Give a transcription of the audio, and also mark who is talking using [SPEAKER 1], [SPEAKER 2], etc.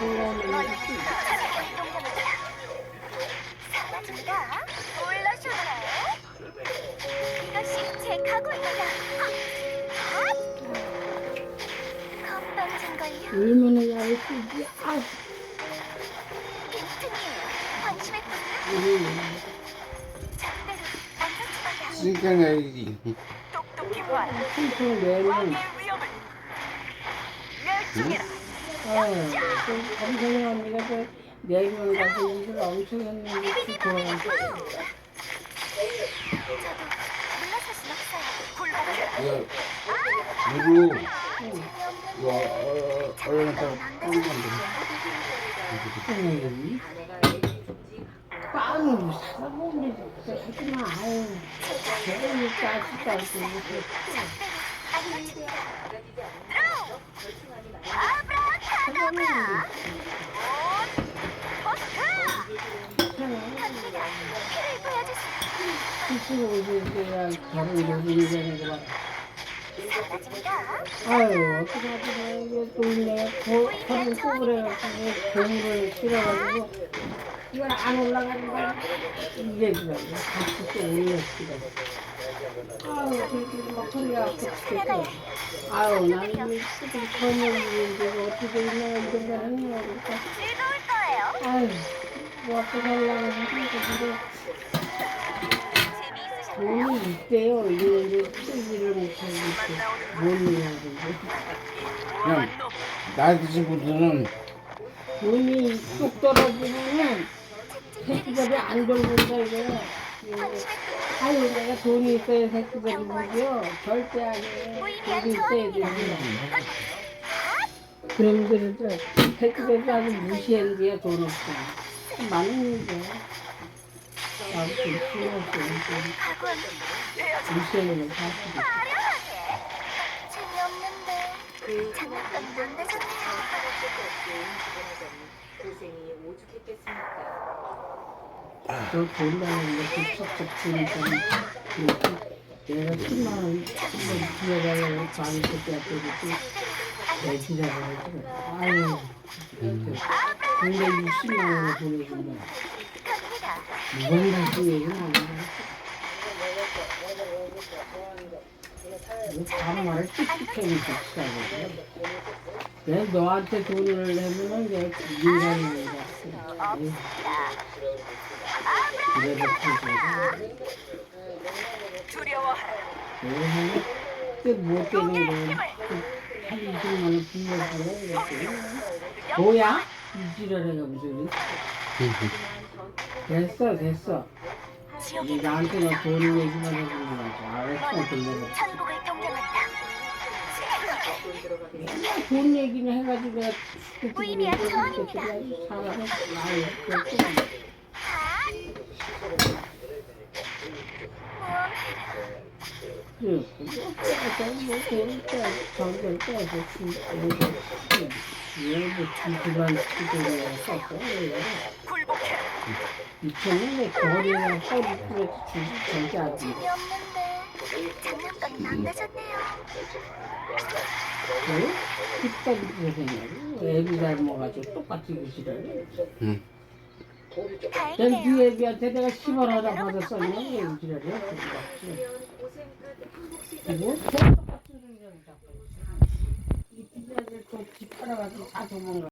[SPEAKER 1] 타오르지라 너희는 참여의 동경이다. 사라진다. 올라쇼네. 이것이 제 각오입니다. 아! 건방진 걸요.
[SPEAKER 2] 얼마나 잘했지? 아,
[SPEAKER 1] 빈틈이에요. 관심했군요.
[SPEAKER 2] 음.
[SPEAKER 1] 작대로 안전지마다
[SPEAKER 3] 싱강아지
[SPEAKER 4] 똑똑히.
[SPEAKER 2] 엄청 내면,
[SPEAKER 4] 왕의 위험을 멸종해라.
[SPEAKER 2] 아, 좀
[SPEAKER 1] 어. 아브라카다브라. 포스트. 갑니 다. 피를 보여주세요.
[SPEAKER 2] 스스로 이제 그냥 다른 노동이 되는 거 봐.
[SPEAKER 1] 사라집니다.
[SPEAKER 2] 아유, 어떡하지, 이게 또 내가 거, 거를 꼬부려가지고, 고무를 실어가지고, 이걸 안 올라가는 거야. 이게 그래. 다시 또 올렸어. 아유, 그래도 막 아프고 죽겠어. 아유, 나는 처음 올리는데, 어떻게 있나, 이런 걸 했냐, 그러니까.
[SPEAKER 1] 즐거울 거예요.
[SPEAKER 2] 아유, 뭐 살라고 하니까,
[SPEAKER 1] 재미있으셨나요?
[SPEAKER 2] 돈이 있대요. 이게 쓰지를 못하고 있어. 못 내야는데.
[SPEAKER 3] 그냥 나이 드신 분들은
[SPEAKER 2] 돈이 뚝 떨어지면은 새끼들이 안 돌본다 이거야. 아유 내가 돈이 있어야 새끼들이 보죠. 절대 아니에요. 돈이 있어야 되지. 그런 데는 새끼들이 아주 무시하는 게돈 없어. 많은 일이야. 나도 좀 신경 쓰고
[SPEAKER 1] 학원
[SPEAKER 2] 무시하는 건 사실이야.
[SPEAKER 1] 화려하게. 재미없는데 장난감이 망가졌네 요.
[SPEAKER 2] 저 돈다는 게 척척 주니까 내가 10만 원 빌려달라고 많이 그때 때리고 내주자고 했지 아유 근데 60만 원을 보내준다. 이건 다시 얘기는 안 해. 반말을 씩씩하게 붙이라고 내가 너한테 돈을 내면은 내가 그래도 그래도
[SPEAKER 4] 두려워하라.
[SPEAKER 2] 거한 20만 원 빌려주고 이랬더니 뭐야? 이 지랄해가 무슨 됐어 됐어
[SPEAKER 1] 지옥의
[SPEAKER 2] 이 나한테 너
[SPEAKER 1] 불길에서
[SPEAKER 2] 돈 얘기만 해주는 거지 알았어 빌려줘
[SPEAKER 1] 천국을 동경한다.
[SPEAKER 2] 맨날 돈 얘기는 해가지고 내가
[SPEAKER 1] 무의미한 저항입니다.
[SPEAKER 2] 사람을 나이 그랬고
[SPEAKER 1] 아!
[SPEAKER 2] 그뭐 정글 빼서 진짜 얘도 시키고 썼어
[SPEAKER 4] 굴복해라.
[SPEAKER 2] 이천년에 거리에 허리 뿌려서 주지 아직
[SPEAKER 1] 재미없는데 장난감이 망가졌네요.
[SPEAKER 2] 왜? 깃발이 뿌려생냐고 애비 닮아가지고 똑같이 그 지랄해
[SPEAKER 3] 응.
[SPEAKER 2] 난
[SPEAKER 1] 다행이네요.
[SPEAKER 2] 네 애비한테 내가 10원 하나 받았었냐 왜 지랄해 뭐? 똑같은 자꾸 이 빚자들 또집 팔아가지고 다 도망가